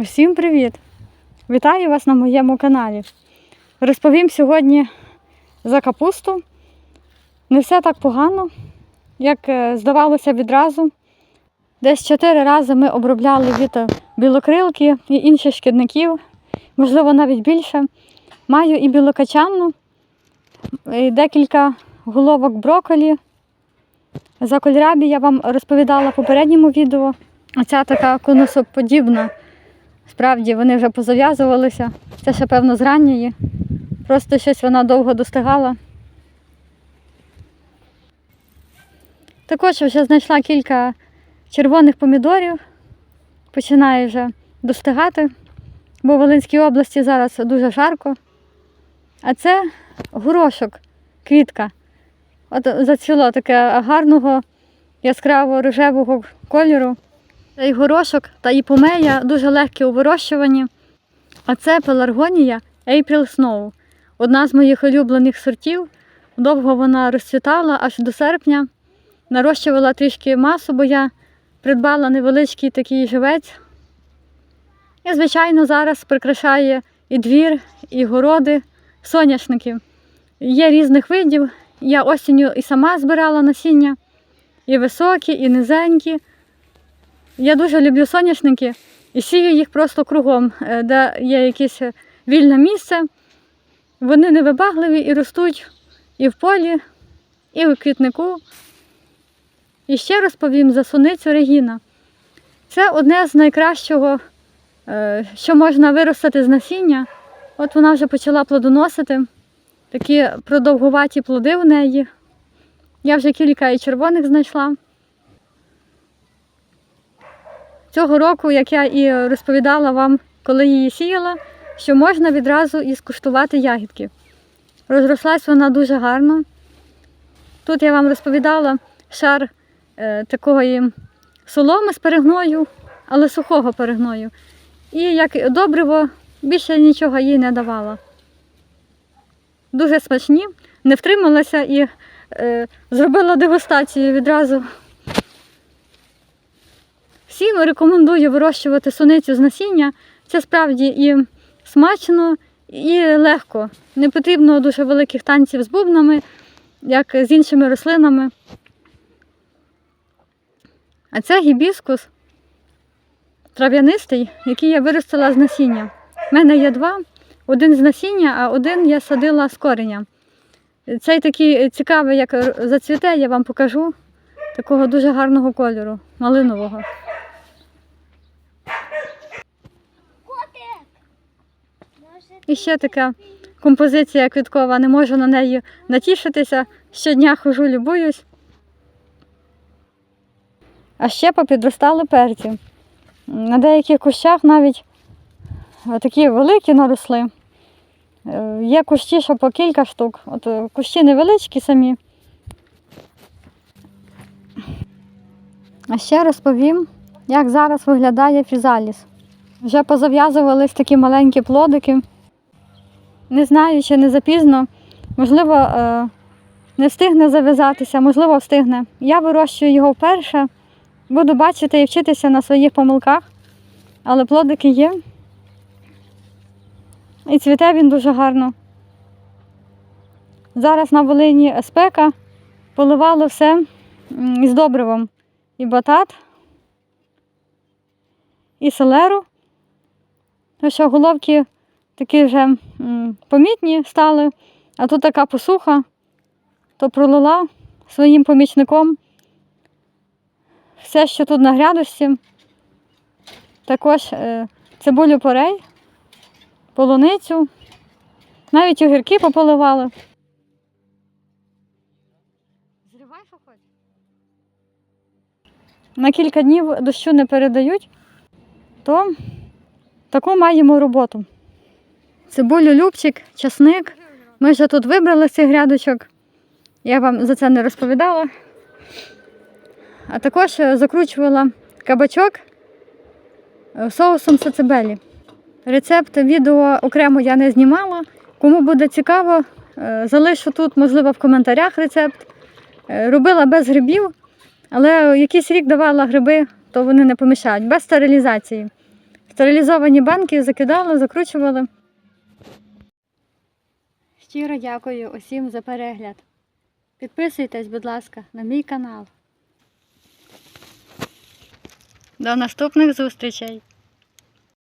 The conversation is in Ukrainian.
Всім привіт! Вітаю вас на моєму каналі. Розповім сьогодні за капусту. Не все так погано, як е, здавалося відразу. Десь чотири рази ми обробляли від білокрилки і інших шкідників, можливо, навіть більше. Маю і білокачанну, і декілька головок брокколі. За кольрабі я вам розповідала в попередньому відео. Оця така конусоподібна. Справді вони вже позав'язувалися. Це ще, певно, з ранньої. Просто щось вона довго достигала. Також вже знайшла кілька червоних помідорів. Починає вже достигати, бо в Волинській області зараз дуже жарко. А це горошок, квітка. От зацвіло таке гарного яскраво рожевого кольору. Цей горошок та іпомея дуже легкі у вирощуванні. А це пеларгонія April Snow. Одна з моїх улюблених сортів. Довго вона розцвітала аж до серпня. Нарощувала трішки масу, бо я придбала невеличкий такий живець. І, звичайно, зараз прикрашає і двір, і городи, соняшники. Є різних видів. Я осінню і сама збирала насіння, і високі, і низенькі. Я дуже люблю соняшники і сію їх просто кругом, е, де є якесь вільне місце. Вони невибагливі і ростуть і в полі, і в квітнику. І ще розповім за суницю Регіна. Це одне з найкращого, е, що можна виростити з насіння. От вона вже почала плодоносити. Такі продовгуваті плоди в неї. Я вже кілька і червоних знайшла. Цього року, як я і розповідала вам, коли її сіяла, що можна відразу і скуштувати ягідки. Розрослась вона дуже гарно. Тут я вам розповідала шар е, такої соломи з перегною, але сухого перегною. І як добриво, більше нічого їй не давала. Дуже смачні, не втрималася і е, зробила дегустацію відразу. Всім рекомендую вирощувати суницю з насіння. Це справді і смачно, і легко. Не потрібно дуже великих танців з бубнами, як з іншими рослинами. А це гібіскус трав'янистий, який я виростила з насіння. У мене є два. Один з насіння, а один я садила з кореня. Цей такий цікавий, як зацвіте, я вам покажу. Такого дуже гарного кольору, малинового. І ще така композиція квіткова, не можу на неї натішитися. Щодня хожу, любуюсь. А ще попідростали перці. На деяких кущах навіть такі великі наросли. Е, Є кущі, що по кілька штук. От е, кущі невеличкі самі. А ще розповім, як зараз виглядає фізаліс. Вже позав'язувались такі маленькі плодики. Не знаю, чи не запізно. Можливо, е, не встигне зав'язатися, можливо, встигне. Я вирощую його вперше. Буду бачити і вчитися на своїх помилках, але плодики є. І цвіте він дуже гарно. Зараз на Волині спека поливало все із добривом. І батат, і селеру. Тому що головки такі вже помітні стали, а тут така посуха, то пролила своїм помічником все, що тут на грядочці. Також е, цибулю порей, полуницю, навіть огірки пополивали. Зривай, що хочеш. На кілька днів дощу не передають, то таку маємо роботу. Цибулю, любчик, часник. Ми вже тут вибрали цих грядочок. Я вам за це не розповідала. А також е, закручувала кабачок е, соусом сацебелі. Рецепт відео окремо я не знімала. Кому буде цікаво, е, залишу тут, можливо, в коментарях рецепт. Робила без грибів, але якийсь рік давала гриби, то вони не помішають, без стерилізації. Стерилізовані банки закидали, закручували. Щиро дякую усім за перегляд. Підписуйтесь, будь ласка, на мій канал. До наступних зустрічей!